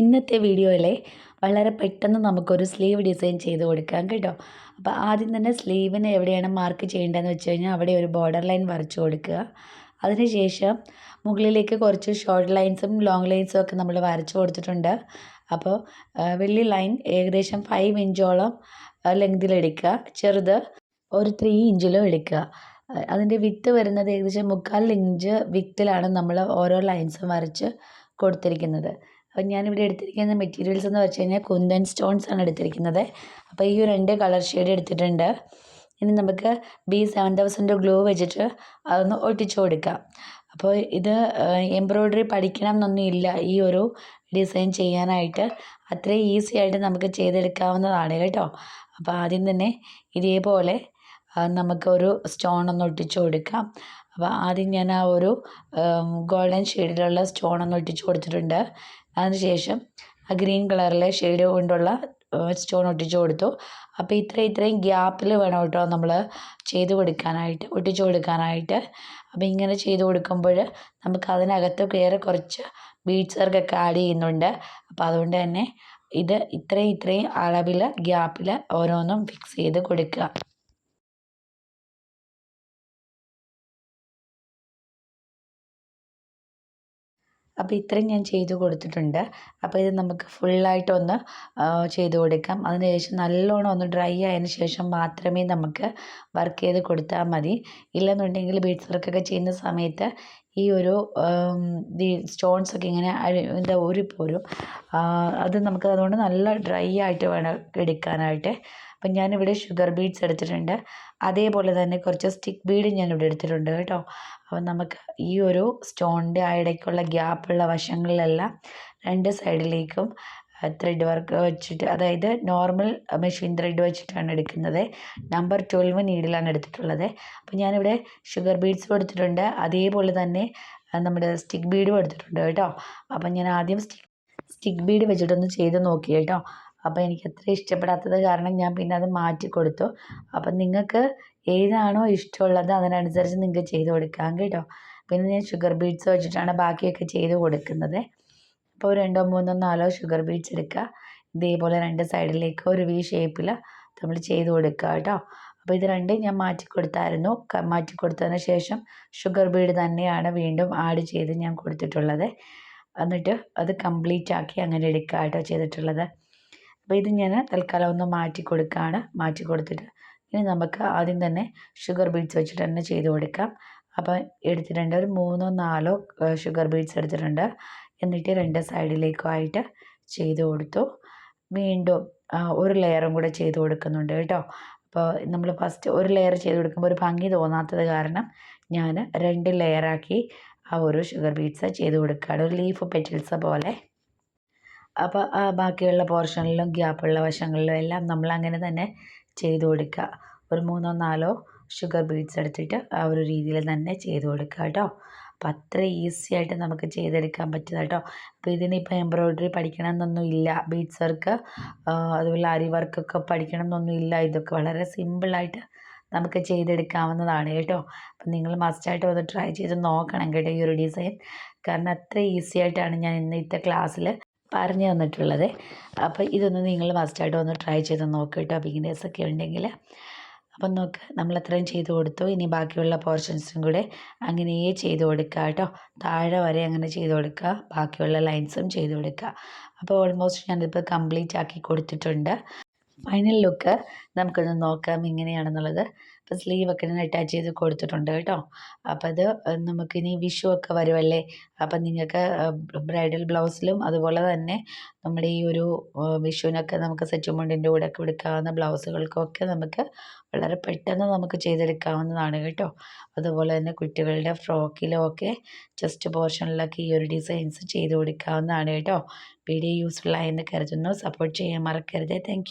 ഇന്നത്തെ വീഡിയോയിലെ വളരെ പെട്ടെന്ന് നമുക്കൊരു സ്ലീവ് ഡിസൈൻ ചെയ്ത് കൊടുക്കാം കേട്ടോ. അപ്പോൾ ആദ്യം തന്നെ സ്ലീവിന് എവിടെയാണ് മാർക്ക് ചെയ്യേണ്ടതെന്ന് വെച്ച് കഴിഞ്ഞാൽ അവിടെ ഒരു ബോർഡർ ലൈൻ വരച്ചു കൊടുക്കുക. അതിനുശേഷം മുകളിലേക്ക് കുറച്ച് ഷോർട്ട് ലൈൻസും ലോങ് ലൈൻസും ഒക്കെ നമ്മൾ വരച്ചു കൊടുത്തിട്ടുണ്ട്. അപ്പോൾ വലിയ ലൈൻ ഏകദേശം ഫൈവ് ഇഞ്ചോളം ലെങ്തിലെടുക്കുക ചെറുത് ഒരു ത്രീ ഇഞ്ചിലും എടുക്കുക. അതിന്റെ വിത്ത് വരുന്നത് ഏകദേശം മുക്കാൽ ഇഞ്ച് വിത്തിലാണ് നമ്മൾ ഓരോ ലൈൻസും വരച്ച് കൊടുത്തിരിക്കുന്നത്. അപ്പം ഞാനിവിടെ എടുത്തിരിക്കുന്ന മെറ്റീരിയൽസ് എന്ന് വെച്ച് കഴിഞ്ഞാൽ കുന്തൻ സ്റ്റോൺസ് ആണ് എടുത്തിരിക്കുന്നത്. അപ്പോൾ ഈ രണ്ട് കളർ ഷെയ്ഡ് എടുത്തിട്ടുണ്ട്. ഇനി നമുക്ക് ബി സെവൻ തൗസൻഡ് ഗ്ലോ വെച്ചിട്ട് അതൊന്ന് ഒട്ടിച്ചു കൊടുക്കാം. അപ്പോൾ ഇത് എംബ്രോയ്ഡറി പഠിക്കണം എന്നൊന്നുമില്ല ഈ ഒരു ഡിസൈൻ ചെയ്യാനായിട്ട് അത്രയും ഈസി ആയിട്ട് നമുക്ക് ചെയ്തെടുക്കാവുന്നതാണ് കേട്ടോ. അപ്പോൾ ആദ്യം തന്നെ ഇതേപോലെ നമുക്കൊരു സ്റ്റോൺ ഒന്ന് ഒട്ടിച്ചു കൊടുക്കാം. അപ്പോൾ ആദ്യം ഞാൻ ആ ഒരു ഗോൾഡൻ ഷെയ്ഡിലുള്ള സ്റ്റോൺ ഒന്ന് ഒട്ടിച്ചു കൊടുത്തിട്ടുണ്ട്. അതിനുശേഷം ആ ഗ്രീൻ കളറിലെ ഷെയ്ഡ് കൊണ്ടുള്ള സ്റ്റോൺ ഒട്ടിച്ചു കൊടുത്തു. അപ്പോൾ ഇത്ര ഇത്രയും ഗ്യാപ്പിൽ വേണം കേട്ടോ നമ്മൾ ചെയ്ത് കൊടുക്കാനായിട്ട് ഒട്ടിച്ചു കൊടുക്കാനായിട്ട്. അപ്പോൾ ഇങ്ങനെ ചെയ്ത് കൊടുക്കുമ്പോൾ നമുക്ക് അതിനകത്ത് വേറെ കുറച്ച് ബീഡ്സ് വർക്കൊക്കെ ആഡ് ചെയ്യുന്നുണ്ട്. അപ്പോൾ അതുകൊണ്ട് തന്നെ ഇത് ഇത്രയും ഇത്രയും അളവിൽ ഗ്യാപ്പിൽ ഓരോന്നും ഫിക്സ് ചെയ്ത് കൊടുക്കുക. അപ്പോൾ ഇത്രയും ഞാൻ ചെയ്തു കൊടുത്തിട്ടുണ്ട്. അപ്പോൾ ഇത് നമുക്ക് ഫുള്ളായിട്ടൊന്ന് ചെയ്ത് കൊടുക്കാം. അതിനുശേഷം നല്ലോണം ഒന്ന് ഡ്രൈ ആയതിന് ശേഷം മാത്രമേ നമുക്ക് വർക്ക് ചെയ്ത് കൊടുത്താൽ മതി. ഇല്ലെന്നുണ്ടെങ്കിൽ ബീഡ്സ് വർക്കൊക്കെ ചെയ്യുന്ന സമയത്ത് ഈ ഒരു ഈ സ്റ്റോൺസ് ഒക്കെ ഇങ്ങനെ എന്താ ഊരിപ്പോരും അത് നമുക്ക് അതുകൊണ്ട് നല്ല ഡ്രൈ ആയിട്ട് വേണം എടുക്കാനായിട്ട്. അപ്പം ഞാനിവിടെ ഷുഗർ ബീഡ്സ് എടുത്തിട്ടുണ്ട്. അതേപോലെ തന്നെ കുറച്ച് സ്റ്റിക്ക് ബീഡ് ഇവിടെ എടുത്തിട്ടുണ്ട് കേട്ടോ. അപ്പം നമുക്ക് ഈ ഒരു സ്റ്റോണിന്റെ ആ ഇടയ്ക്കുള്ള ഗ്യാപ്പുള്ള വശങ്ങളിലെല്ലാം രണ്ട് സൈഡിലേക്കും ത്രെഡ് വർക്ക് വെച്ചിട്ട് അതായത് നോർമൽ മെഷീൻ ത്രെഡ് വെച്ചിട്ടാണ് എടുക്കുന്നത്. നമ്പർ ട്വൽവ് നീഡിലാണ് എടുത്തിട്ടുള്ളത്. അപ്പോൾ ഞാനിവിടെ ഷുഗർ ബീഡ്സ് എടുത്തിട്ടുണ്ട് അതേപോലെ തന്നെ നമ്മുടെ സ്റ്റിക്ക് ബീഡും എടുത്തിട്ടുണ്ട് കേട്ടോ. അപ്പം ഞാൻ ആദ്യം സ്റ്റിക്ക് സ്റ്റിക്ക് ബീഡ് വെച്ചിട്ടൊന്ന് ചെയ്ത് നോക്കി കേട്ടോ. അപ്പോൾ എനിക്ക് അത്ര ഇഷ്ടപ്പെടാത്തത് കാരണം ഞാൻ പിന്നെ അത് മാറ്റി കൊടുത്തു. അപ്പം നിങ്ങൾക്ക് ഏതാണോ ഇഷ്ടമുള്ളത് അതിനനുസരിച്ച് നിങ്ങൾക്ക് ചെയ്ത് കൊടുക്കാം കേട്ടോ. പിന്നെ ഞാൻ ഷുഗർ ബീഡ്സ് വെച്ചിട്ടാണ് ബാക്കിയൊക്കെ ചെയ്ത് കൊടുക്കുന്നത്. അപ്പോൾ രണ്ടോ മൂന്നോ നാലോ ഷുഗർ ബീഡ്സ് എടുക്കുക. ഇതേപോലെ രണ്ട് സൈഡിലേക്ക് ഒരു വി ഷേപ്പിൽ നമ്മൾ ചെയ്ത് കൊടുക്കുക കേട്ടോ. അപ്പോൾ ഇത് രണ്ടും ഞാൻ മാറ്റി കൊടുത്തായിരുന്നു. മാറ്റി കൊടുത്തതിന് ശേഷം ഷുഗർ ബീഡ് തന്നെയാണ് വീണ്ടും ആഡ് ചെയ്ത് ഞാൻ കൊടുത്തിട്ടുള്ളത്. എന്നിട്ട് അത് കംപ്ലീറ്റ് ആക്കി അങ്ങനെ എടുക്കുക കേട്ടോ ചെയ്തിട്ടുള്ളത്. അപ്പോൾ ഇത് ഞാൻ തൽക്കാലം ഒന്ന് മാറ്റി കൊടുക്കുകയാണ്. മാറ്റി കൊടുത്തിട്ട് ഇനി നമുക്ക് ആദ്യം തന്നെ ഷുഗർ ബീഡ്സ് വെച്ചിട്ട് തന്നെ ചെയ്ത് കൊടുക്കാം. അപ്പോൾ എടുത്തിട്ടുണ്ട് ഒരു മൂന്നോ നാലോ ഷുഗർ ബീഡ്സ് എടുത്തിട്ടുണ്ട്. എന്നിട്ട് രണ്ട് സൈഡിലേക്കുമായിട്ട് ചെയ്ത് കൊടുത്തു. വീണ്ടും ഒരു ലെയറും കൂടെ ചെയ്ത് കൊടുക്കുന്നുണ്ട് കേട്ടോ. അപ്പോൾ നമ്മൾ ഫസ്റ്റ് ഒരു ലെയർ ചെയ്ത് കൊടുക്കുമ്പോൾ ഒരു ഭംഗി തോന്നാത്തത് കാരണം ഞാൻ രണ്ട് ലെയറാക്കി ആ ഒരു ഷുഗർ ബീഡ്സ് ചെയ്ത് കൊടുക്കുകയാണ്. ഒരു ലീഫ് പെറ്റിൽസ് പോലെ. അപ്പോൾ ആ ബാക്കിയുള്ള പോർഷനിലും ഗ്യാപ്പുള്ള വശങ്ങളിലും എല്ലാം നമ്മൾ അങ്ങനെ തന്നെ ചെയ്ത് കൊടുക്കുക. ഒരു മൂന്നോ നാലോ ഷുഗർ ബീഡ്സ് എടുത്തിട്ട് ആ ഒരു രീതിയിൽ തന്നെ ചെയ്ത് കൊടുക്കുക കേട്ടോ. അപ്പോൾ അത്ര ഈസി ആയിട്ട് നമുക്ക് ചെയ്തെടുക്കാൻ പറ്റുന്ന കേട്ടോ. അപ്പോൾ ഇതിനിപ്പോൾ എംബ്രോയ്ഡറി പഠിക്കണം എന്നൊന്നും ഇല്ല. ബീഡ്സ് വർക്ക് അതുപോലെ അരി വർക്കൊക്കെ പഠിക്കണം എന്നൊന്നും ഇല്ല. ഇതൊക്കെ വളരെ സിമ്പിളായിട്ട് നമുക്ക് ചെയ്തെടുക്കാവുന്നതാണ് കേട്ടോ. അപ്പം നിങ്ങൾ മസ്റ്റായിട്ട് ഒന്ന് ട്രൈ ചെയ്ത് നോക്കണം കേട്ടോ ഈ ഒരു ഡിസൈൻ കാരണം അത്ര ഈസി ആയിട്ടാണ് ഞാൻ ഇന്നത്തെ ക്ലാസ്സിൽ പറഞ്ഞു തന്നിട്ടുള്ളത്. അപ്പോൾ ഇതൊന്ന് നിങ്ങൾ മസ്റ്റായിട്ട് ഒന്ന് ട്രൈ ചെയ്ത് നോക്കുക കേട്ടോ. ബിഗിനേഴ്സൊക്കെ ഉണ്ടെങ്കിൽ. അപ്പം നോക്ക് നമ്മൾ അത്രയും ചെയ്ത് കൊടുത്തു. ഇനി ബാക്കിയുള്ള പോർഷൻസും കൂടെ അങ്ങനെയേ ചെയ്ത് കൊടുക്കുക കേട്ടോ താഴെ വരെ അങ്ങനെ ചെയ്ത് കൊടുക്കുക ബാക്കിയുള്ള ലൈൻസും ചെയ്ത് കൊടുക്കുക അപ്പോൾ ഓൾമോസ്റ്റ് ഞാനിപ്പോൾ കംപ്ലീറ്റ് ആക്കി കൊടുത്തിട്ടുണ്ട്. ഫൈനൽ ലുക്ക് നമുക്കൊന്ന് നോക്കാം എങ്ങനെയാണെന്നുള്ളത് അപ്പോൾ സ്ലീവൊക്കെ ഞാൻ അറ്റാച്ച് ചെയ്ത് കൊടുത്തിട്ടുണ്ട് കേട്ടോ. അപ്പോൾ അത് നമുക്കിനി വിഷു ഒക്കെ വരുമല്ലേ അപ്പം നിങ്ങൾക്ക് ബ്രൈഡൽ ബ്ലൗസിലും അതുപോലെ തന്നെ നമ്മുടെ ഈ ഒരു വിഷുവിനൊക്കെ നമുക്ക് സെറ്റ് മുണ്ടിന്റെ കൂടെ ഒക്കെ എടുക്കാവുന്ന ബ്ലൗസുകൾക്കൊക്കെ നമുക്ക് വളരെ പെട്ടെന്ന് നമുക്ക് ചെയ്തെടുക്കാവുന്നതാണ് കേട്ടോ. അതുപോലെ തന്നെ കുട്ടികളുടെ ഫ്രോക്കിലും ഒക്കെ ചെസ്റ്റ് പോർഷനിലൊക്കെ ഈ ഒരു ഡിസൈൻസ് ചെയ്ത് കൊടുക്കാവുന്നതാണ് കേട്ടോ. വീഡിയോ യൂസ്ഫുൾ ആയെന്ന് കരുതുന്നു. സപ്പോർട്ട് ചെയ്യാൻ മറക്കരുത്. താങ്ക്